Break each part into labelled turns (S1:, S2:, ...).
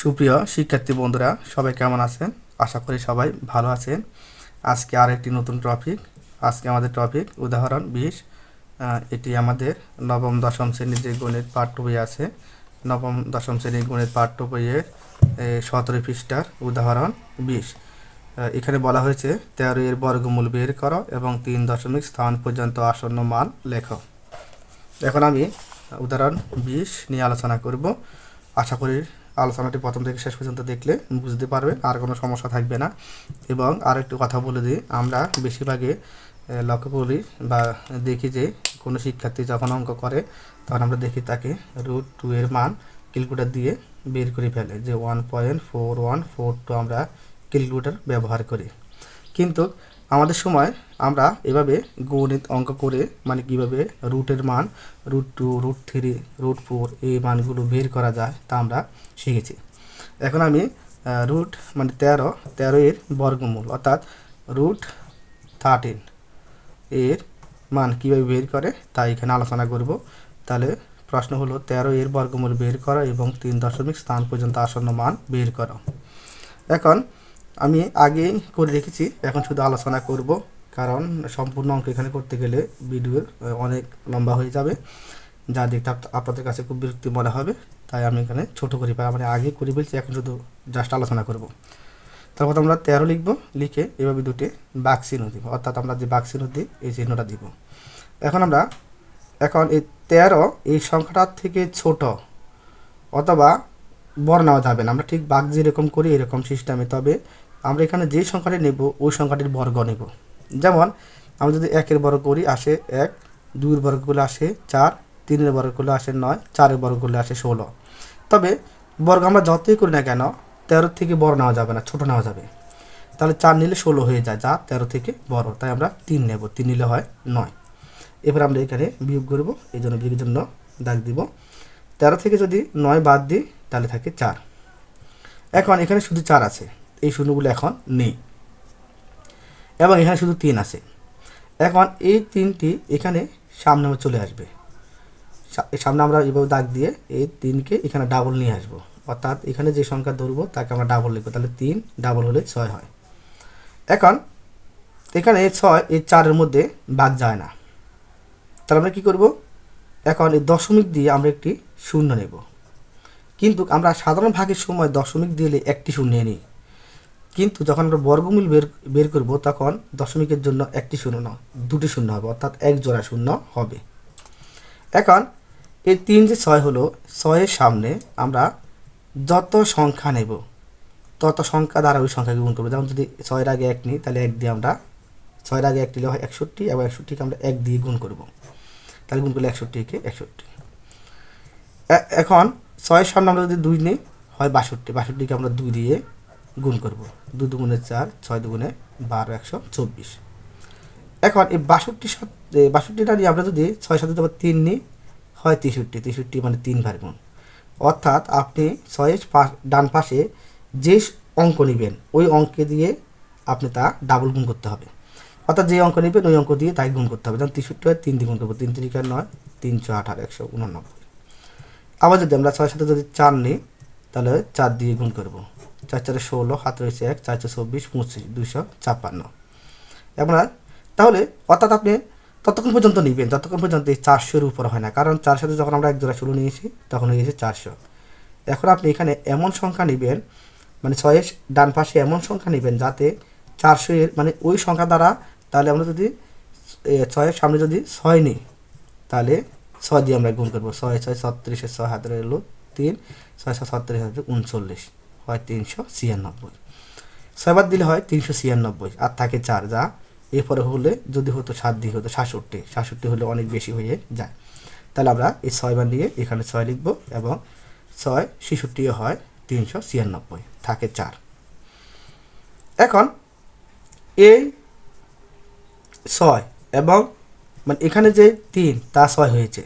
S1: সুপ্রিয় শিক্ষার্থী বন্ধুরা, সবাই কেমন আছেন? আশা করি সবাই ভালো আছেন। আজকে আর একটি নতুন টপিক আজকে আমাদের টপিক উদাহরণ বিশ। এটি আমাদের নবম, দশম শ্রেণির যে গণিত পাঠ্য বই আছে, নবম, দশম শ্রেণির গণিত পাঠ্য বইয়ের সতেরো পৃষ্ঠার উদাহরণ বিশ। এখানে বলা হয়েছে, তেরো এর বর্গমূল বের করো এবং তিন দশমিক স্থান পর্যন্ত আসন্ন মান লেখো। এখন আমি উদাহরণ বিশ নিয়ে আলোচনা করব। আশা করি আলোচনাটি প্রথম থেকে শেষ পর্যন্ত দেখলে বুঝতে পারবে আর কোনো সমস্যা থাকবে না। এবং আর একটু কথা বলে দিই, আমরা বেশিরভাগে লক্ষ্য করি বা দেখি যে কোনো শিক্ষার্থী যখন অঙ্ক করে, তখন আমরা দেখি তাকে রুট টু এর মান ক্যালকুলেটর দিয়ে বের করে ফেলে, যে one point four one four two আমরা ক্যালকুলেটর ব্যবহার করি। কিন্তু আমাদের সময় আমরা এভাবে গণিত অঙ্ক করে মানে কীভাবে রুটের মান root two root three root four এই মানগুলো বের করা যায় তা আমরা শিখেছি। এখন আমি রুট মানে তেরো তেরো এর বর্গমূল অর্থাৎ রুট থার্টিন এর মান কীভাবে বের করে তা এখানে আলোচনা করব। তাহলে প্রশ্ন হলো, তেরো এর বর্গমূল বের করা এবং তিন দশমিক স্থান পর্যন্ত আসন্ন মান বের করা। এখন আমি আগেই করে রেখেছি, এখন শুধু আলোচনা করব, কারণ সম্পূর্ণ অঙ্ক এখানে করতে গেলে ভিডিওর অনেক লম্বা হয়ে যাবে, যা দেখতে আপনাদের কাছে খুব বিরক্তি মনে হবে, তাই আমি এখানে ছোট করি পাই মানে আগে করে ফেলছি, এখন শুধু জাস্ট আলোচনা করব। তারপর আমরা তেরো লিখব, লিখে এভাবে দুটি বাক দিব, অর্থাৎ আমরা যে বাক দিই, এই চিহ্নটা দিব। এখন আমরা, এখন এই তেরো এই সংখ্যাটার থেকে ছোট, অথবা নেওয়া যাবে না, আমরা ঠিক বাঘ যেরকম করি এরকম সিস্টেমে তবে আমরা এখানে যে সংখ্যাটি নেব, ওই সংখ্যাটির বর্গ নেব। যেমন, আমরা যদি একের বর্গ করি, আসে এক, দুইয়ের বর্গ করলে আসে চার, তিনের বর্গ করলে আসে নয়, চারের বর্গ করলে আসে ষোলো। তবে, বর্গ আমরা যতই করি না কেন, তেরো থেকে বড় নেওয়া যাবে না, ছোট নেওয়া যাবে। তাহলে চার নিলে ষোলো হয়ে যায়, যা তেরো থেকে বড়, তাই আমরা তিন নেব, তিন নিলে হয় নয়। এবার আমরা এখানে বিয়োগ করব, এই জন্য বিয়োগের জন্য দাগ দিব। তেরো থেকে যদি নয় বাদ দিই, তাহলে থাকে চার। এখন এখানে শুধু চার আছে। এই শূন্যগুলো এখন নেই। এবং এখানে শুধু তিন আছে। এখন এই তিনটি এখানে সামনে আমার চলে আসবে। সামনে আমরা এভাবে দাগ দিয়ে এই তিনকে এখানে ডাবল নিয়ে আসব। অর্থাৎ এখানে যে সংখ্যা ধরবো, তাকে আমরা ডাবল লিখব। তাহলে তিন ডাবল হলে ছয় হয়। এখন এখানে ছয়, এই চারের মধ্যে বাদ যায় না। তাহলে আমরা কী করব? এখন এই দশমিক দিয়ে আমরা একটি শূন্য নেব। কিন্তু আমরা সাধারণ ভাগের সময় দশমিক দিলে একটি শূন্য নিই। কিন্তু যখন আমরা বর্গমূল বের বের করব, তখন দশমিকের জন্য একটি শূন্য না দুটি শূন্য হবে, অর্থাৎ এক জোড়া শূন্য হবে। এখন এই তিন যে ছয় হলো, ছয়ের সামনে আমরা যত সংখ্যা নেব, তত সংখ্যা দ্বারা ওই সংখ্যাকে গুণ করব। যেমন যদি ছয়ের আগে এক নিই, তাহলে এক দিয়ে আমরা, ছয়ের আগে এক নিলে হয় একষট্টি, এবং একষট্টিকে আমরা এক দিয়ে গুণ করব। তাহলে গুণ করলে একষট্টিকে একষট্টি। এখন ছয়ের সামনে আমরা যদি দুই নিই, হয় বাষট্টি, বাষট্টিকে আমরা দুই দিয়ে গুণ করব। দু দুগুণে চার, ছয় দুগুণে বারো, একশো চব্বিশ। এখন এই বাষট্টি বাষট্টিটা নিয়ে আমরা যদি ছয় সাথে আবার তিন নিই, হয় তেষট্টি। তেষট্টি মানে তিন ভার গুণ। অর্থাৎ আপনি ছয়ের ডান পাশে যে অঙ্ক নেবেন, ওই অঙ্কে দিয়ে আপনি তা ডাবল গুণ করতে হবে। অর্থাৎ যে অঙ্ক নেবেন, ওই অঙ্ক দিয়ে তাই গুণ করতে হবে। যেমন তেষট্টি হয়, তিন দিয়ে গুণ করব। তিন তিরিকা নয় তিনশো আঠারো একশো উনানব্বই। আবার যদি আমরা ছয়ের সাথে যদি চার নিই, তাহলে চার দিয়ে গুণ করব। চার চারে ষোলো হাত রয়েছে এক চারশো চব্বিশ পঁচিশ, দুইশো ছাপ্পান্ন। আপনার, তাহলে অর্থাৎ আপনি ততক্ষণ পর্যন্ত নেবেন, ততক্ষণ পর্যন্ত এই চারশোর উপর হয় না। কারণ চারশোতে যখন আমরা এক জোড়া শুরু নিয়েছি, তখন হয়ে গেছে চারশো। এখন আপনি এখানে এমন সংখ্যা নেবেন মানে ছয়ের ডান পাশে এমন সংখ্যা নেবেন যাতে চারশো এর মানে ওই সংখ্যা দ্বারা তাহলে আমরা যদি ছয়ের সামনে যদি ছয় নিই, তাহলে ছয় দিয়ে আমরা গুণ করব। ছয় ছয়, ছত্রিশে, ছয় হাতে এলো তিন, ছয় ছয় ছত্রিশ হাতে উনচল্লিশ। হয় তিনশো ছিয়ানব্বই। ছয়বার দিলে হয় তিনশো ছিয়ানব্বই, আর থাকে চার, যা এরপরে হলে যদি হতো সাত, দিয়ে হতো সাতষট্টি সাতষট্টি হলে অনেক বেশি হয়ে যায়। তাহলে আমরা এই ছয়বার নিয়ে এখানে ছয় লিখব এবং ছয় ছেষট্টিও হয় তিনশো ছিয়ানব্বই, থাকে চার। এখন এই ছয় এবং মানে এখানে যে তিন, তা ছয় হয়েছে।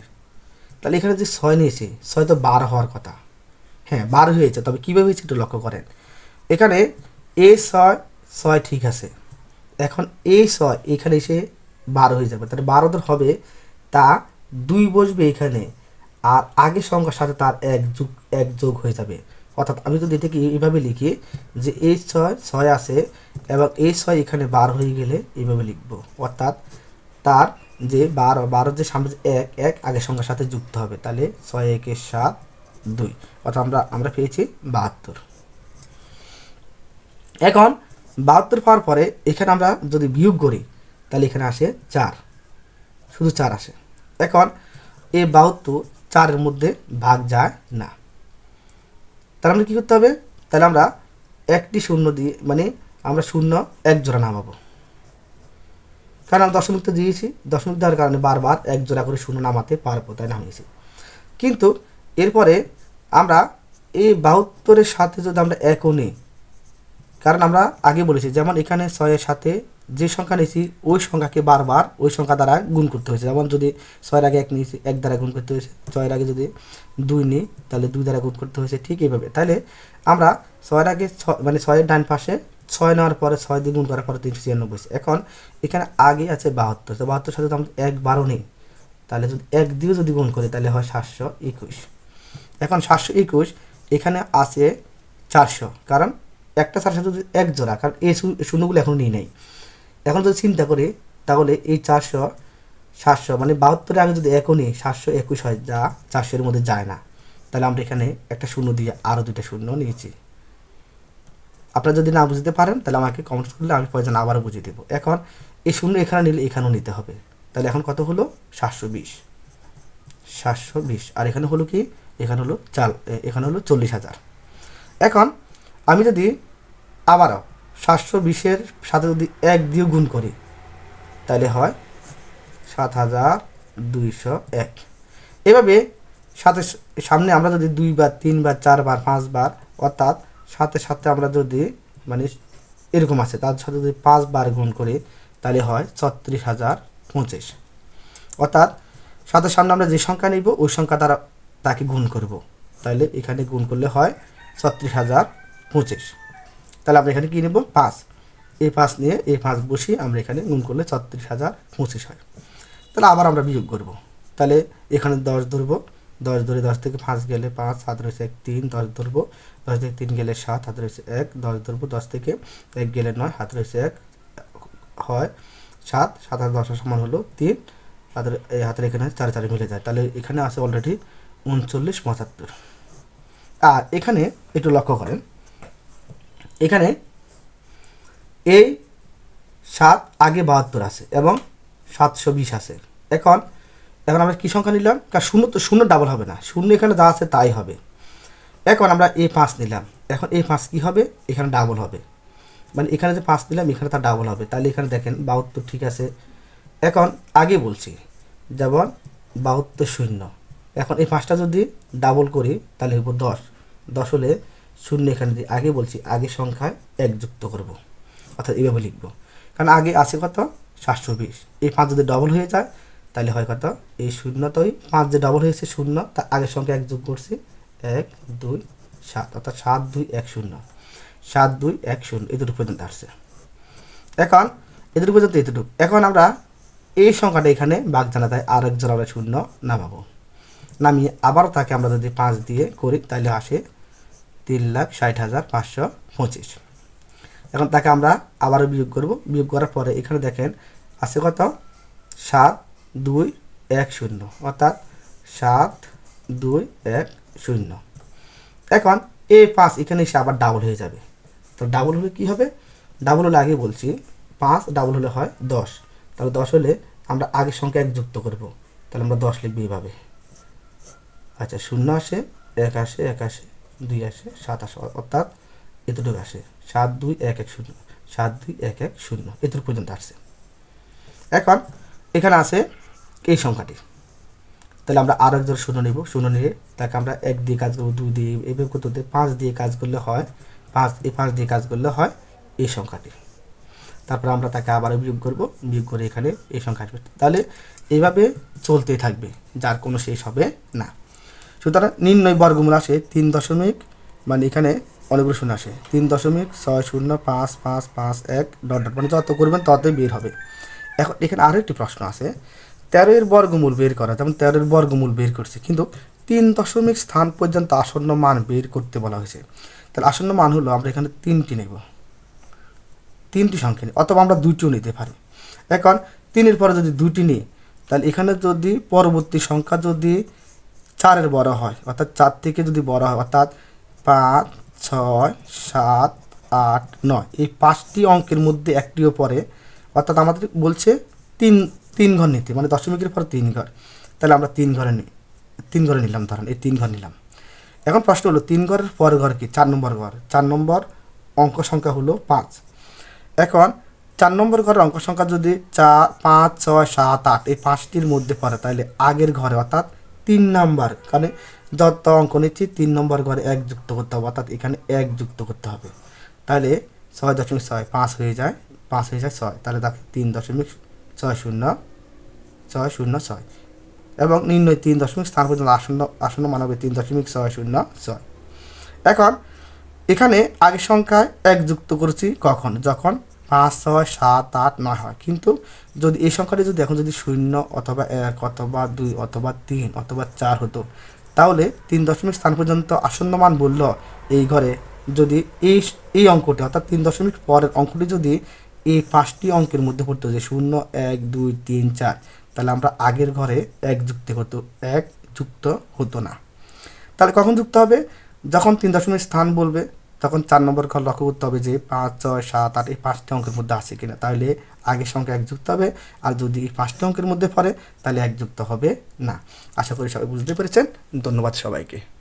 S1: তাহলে এখানে যে ছয় নিয়েছি, ছয় তো বারো হওয়ার কথা। হ্যাঁ বার হয়েছে, তবে কীভাবে হয়েছে একটু লক্ষ্য করেন। এখানে এ ছয় ছয় ঠিক আছে। এখন এ ছয়, এখানে এসে বারো হয়ে যাবে, তাহলে বারো ধর হবে তা দুই বসবে এখানে, আর আগের সংখ্যার সাথে তার এক যোগ এক যোগ হয়ে যাবে। অর্থাৎ আমি যদি এটাকে এইভাবে লিখি যে এই ছয় ছয় আছে, এবং এই ছয় এখানে বার হয়ে গেলে এইভাবে লিখব। অর্থাৎ তার যে বারো, বারোর যে সামনে এক এক আগের সংখ্যার সাথে যুক্ত হবে, তাহলে ছয়, একের সাত দুই, অর্থাৎ আমরা আমরা পেয়েছি বাহাত্তর। এখন, বাহাত্তর পাওয়ার পরে এখানে আমরা যদি বিয়োগ করি, তাহলে এখানে আসে চার। শুধু চার আসে। এখন, এই বাহাত্তর চারের মধ্যে ভাগ যায় না। তাহলে আমরা কী করতে হবে? তাহলে আমরা একটি শূন্য দিয়ে মানে আমরা শূন্য এক জোড়া নামাবো। কারণ আমরা দশমিক তো দিয়েছি। দশমিক দেওয়ার কারণে বারবার এক জোড়া করে শূন্য নামাতে পারব, তাই নামিয়েছি। কিন্তু এরপরে আমরা এই বাহাত্তরের সাথে যদি আমরা একও নিই, কারণ আমরা আগে বলেছি, যেমন এখানে ছয়ের সাথে যে সংখ্যা নিয়েছি, ওই সংখ্যাকে বারবার ওই সংখ্যা দ্বারা গুণ করতে হয়েছে। যেমন যদি ছয়ের আগে এক নিয়েছি, এক দ্বারা গুণ করতে হয়েছে। ছয়ের আগে যদি দুই নিই, তাহলে দুই দ্বারা গুণ করতে হয়েছে। ঠিক এইভাবে। তাহলে আমরা ছয়ের আগে মানে ছয়ের ডান পাশে ছয় নেওয়ার পরে ছয় দিয়ে গুণ করার পরে তিনশো ছিয়ানব্বই। এখন এখানে আগে আছে বাহাত্তর। তো বাহাত্তর সাথে যদি আমরা এক বারো নিই, তাহলে যদি এক দিয়ে যদি গুণ করি, তাহলে হয় সাতশো একুশ। এখন সাতশো একুশ, এখানে আছে চারশো। কারণ একটা চারশো যদি এক জোড়া, কারণ এই শূন্য- শূন্যগুলো এখন নিয়ে নেই। এখন যদি চিন্তা করি, তাহলে এই চারশো, সাতশো মানে বাহাত্তরে আগে যদি একও নিই, সাতশো একুশ হয়, যা চারশো এর মধ্যে যায় না। তাহলে আমরা এখানে একটা শূন্য দিয়ে আরও দুইটা শূন্য নিয়েছি। আপনারা যদি না বুঝতে পারেন, তাহলে আমাকে কমেন্টস করলে আমি প্রয়োজন আবারও বুঝিয়ে দেবো। এখন এই শূন্য এখানে নিলে এখানেও নিতে হবে। তাহলে এখন কত হলো? সাতশো বিশ। সাতশো বিশ। আর এখানে হলো কি? এখানে হলো চাল এখানে হলো চল্লিশ হাজার। এখন আমি যদি আবারও সাতশো বিশের সাথে যদি এক দিয়ে গুণ করি, তাহলে হয় সাত হাজার দুইশো এক। এভাবে সাথে সামনে আমরা যদি দুইবার তিনবার চারবার পাঁচবার অর্থাৎ সাথে সাথে আমরা যদি মানে এরকম আছে, তার সাথে যদি পাঁচবার গুণ করি, তাহলে হয় ছত্রিশ হাজার পঁচিশ। অর্থাৎ সাথে সামনে আমরা যে সংখ্যা নিব, ওই সংখ্যা দ্বারা তাকে গুণ করব। তাহলে এখানে গুণ করলে হয় ছত্রিশ হাজার পঁচিশ। তাহলে আমরা এখানে কী নেব? পাঁচ। এই পাঁচ নিয়ে এই পাঁচ বসিয়ে আমরা এখানে গুণ করলে ছত্রিশ হাজার পঁচিশ হয়। তাহলে আবার আমরা বিয়োগ করব। তাহলে এখানে দশ ধরবো। দশ ধরে দশ থেকে পাঁচ গেলে পাঁচ হাত রয়েছে এক, তিন, দশ ধরবো। দশ থেকে তিন গেলে সাত হাত রয়েছে এক, দশ ধরবো। দশ থেকে এক গেলে নয় হাত রয়েছে এক, হয় সাত। সাত আর দশের সমান হলো তিন। হাতের এই হাতের এখানে চারে চারে মিলে যায়। তাহলে এখানে আছে অলরেডি উনচল্লিশ, পঁচাত্তর। আর এখানে একটু লক্ষ্য করেন, এখানে এই সাত আগে বাহাত্তর আছে এবং সাতশো বিশ আছে। এখন এখন আমরা কী সংখ্যা নিলাম? কারণ শূন্য তো, শূন্য ডাবল হবে না। শূন্য এখানে যা আছে তাই হবে। এখন আমরা এ পাঁচ নিলাম। এখন এই পাঁচ কী হবে? এখানে ডাবল হবে। মানে এখানে যে পাঁচ নিলাম, এখানে তার ডাবল হবে। তাহলে এখানে দেখেন, বাহাত্তর ঠিক আছে। এখন আগে বলছি, যেমন বাহাত্তর শূন্য। এখন এই পাঁচটা যদি ডাবল করি, তাহলে হইব দশ। দশ হলে শূন্য এখানে দিয়ে আগে বলছি, আগে সংখ্যায় এক যুক্ত করব। অর্থাৎ এইভাবে লিখব। কারণ আগে আছে কত? সাতশো বিশ এই পাঁচ যদি ডবল হয়ে যায়, তাহলে হয় কত? এই শূন্যতই পাঁচ যে ডবল হয়েছে শূন্য, তার আগের সংখ্যা এক যোগ করছি, এক, দুই, সাত। অর্থাৎ সাত, দুই, এক, শূন্য। সাত, দুই, এক, শূন্য। দুটো পর্যন্ত আসছে। এখন এদের পর্যন্ত এতটুকু। এখন আমরা এই সংখ্যাটা এখানে বাঘ জানা তাই আর একজন আমরা শূন্য নামাবো। নামিয়ে আবার তাকে আমরা যদি পাঁচ দিয়ে করি, তাহলে আসে তিন লাখ ষাট হাজার পাঁচশো পঁচিশ। এখন তাকে আমরা আবারও বিয়োগ করব। বিয়োগ করার পরে এখানে দেখেন আছে কত? সাত দুই এক শূন্য। অর্থাৎ সাত দুই এক শূন্য। এখন এ পাঁচ এখানে এসে আবার ডাবল হয়ে যাবে। তো ডাবল হলে কী হবে? ডাবল হলে আগে বলছি, পাঁচ ডাবল হলে হয় দশ। তাহলে দশ হলে আমরা আগের সংখ্যা এক যুক্ত করব। তাহলে আমরা দশ লিখব এইভাবে। আচ্ছা শূন্য আসে, এক আসে এক আসে, দুই আসে, সাত আসে, অর্থাৎ এতটুকু আসে। সাত, দুই, এক এক, শূন্য। সাত, দুই, এক এক, শূন্য। এতটুকু পর্যন্ত আসছে। এখন এখানে আছে এই সংখ্যাটি। তাহলে আমরা আরও একজন শূন্য নিব। শূন্য নিয়ে তাকে আমরা এক দিয়ে কাজ করব, দুই দিয়ে এভাবে করতে করতে পাঁচ দিয়ে কাজ করলে হয়, পাঁচ, এই পাঁচ দিয়ে কাজ করলে হয় এই সংখ্যাটি। তারপর আমরা তাকে আবার বিয়োগ করব। বিয়োগ করে এখানে এই সংখ্যা আসবে তাহলে এইভাবে চলতেই থাকবে। যার কোনো শেষ হবে না। সুতরাং নির্ণয় বর্গমূল আসে তিন দশমিক মানে এখানে অনেকগুলো শূন্য আসে। তিন দশমিক ছয় শূন্য পাঁচ পাঁচ পাঁচ এক ডট ডট মানে যত করবেন ততই বের হবে। এখন এখানে আরও একটি প্রশ্ন আছে। তেরো এর বর্গমূল বের করা, যেমন তেরো এর বর্গমূল বের করছে, কিন্তু তিন দশমিক স্থান পর্যন্ত আসন্ন মান বের করতে বলা হয়েছে। তাহলে আসন্ন মান হলো আমরা এখানে তিনটি নেব। তিনটি সংখ্যা নিই, অথবা আমরা দুইটিও নিতে পারি। এখন তিনের পরে যদি দুইটি নিই, তাহলে এখানে যদি পরবর্তী সংখ্যা যদি চারের বড় হয়, অর্থাৎ চার থেকে যদি বড় হয়, অর্থাৎ পাঁচ, ছয়, সাত, আট, নয়। এই পাঁচটি অঙ্কের মধ্যে একটিও পরে অর্থাৎ আমাদের বলছে তিন তিন ঘর নিতে মানে দশমিকের পর তিন ঘর। তাহলে আমরা তিন ঘরে নিই তিন ঘরে নিলাম, ধরেন এই তিন ঘর নিলাম। এখন প্রশ্ন হলো, তিন ঘরের পরের ঘর কি? চার নম্বর ঘর। চার নম্বর অঙ্ক সংখ্যা হলো পাঁচ। এখন চার নম্বর ঘরের অঙ্ক সংখ্যা যদি চার, পাঁচ, ছয়, সাত, আট, এই পাঁচটির মধ্যে পড়ে, তাহলে আগের ঘরে, অর্থাৎ তিন নাম্বার কারণে যত অঙ্ক নিচ্ছি, তিন নম্বর ঘরে এক যুক্ত করতে হবে, অর্থাৎ এখানে এক যুক্ত করতে হবে। তাহলে ছয় দশমিক ছয় পাঁচ হয়ে যায়, পাঁচ হয়ে যায় ছয়, তাহলে তাকে তিন দশমিক ছয় শূন্য ছয় শূন্য ছয়। এবং নির্ণয় তিন দশমিক, স্থান পর্যন্ত আসন্ন আসন্ন মানবে তিন দশমিক ছয় শূন্য ছয়। এখন, এখানে আগের সংখ্যায় এক যুক্ত করেছি কখন? যখন পাঁচ ছয় সাত আট নয় হয়। কিন্তু যদি এই সংখ্যাটি যদি এখন যদি শূন্য অথবা এক অথবা দুই অথবা তিন অথবা চার হতো, তাহলে তিন দশমিক স্থান পর্যন্ত আসন্ন মান বলল এই ঘরে যদি এই এই অঙ্কটি অর্থাৎ তিন দশমিক পরের অঙ্কটি যদি এই পাঁচটি অঙ্কের মধ্যে পড়তো যে শূন্য, এক, দুই, তিন, চার, তাহলে আমরা আগের ঘরে এক যুক্ত হতো এক যুক্ত হতো না। তাহলে কখন যুক্ত হবে? যখন তিন দশমিক স্থান বলবে তখন চার নম্বর ঘর লক্ষ্য করতে হবে যে পাঁচ, ছয়, সাত, আট, এই পাঁচটি অঙ্কের মধ্যে আছে কিনা। তাহলে আগের সংখ্যা এক যুক্ত হবে, আর যদি এই পাঁচটি অঙ্কের মধ্যে পড়ে, তাহলে এক যুক্ত হবে না। আশা করি সবাই বুঝতে পেরেছেন। ধন্যবাদ সবাইকে।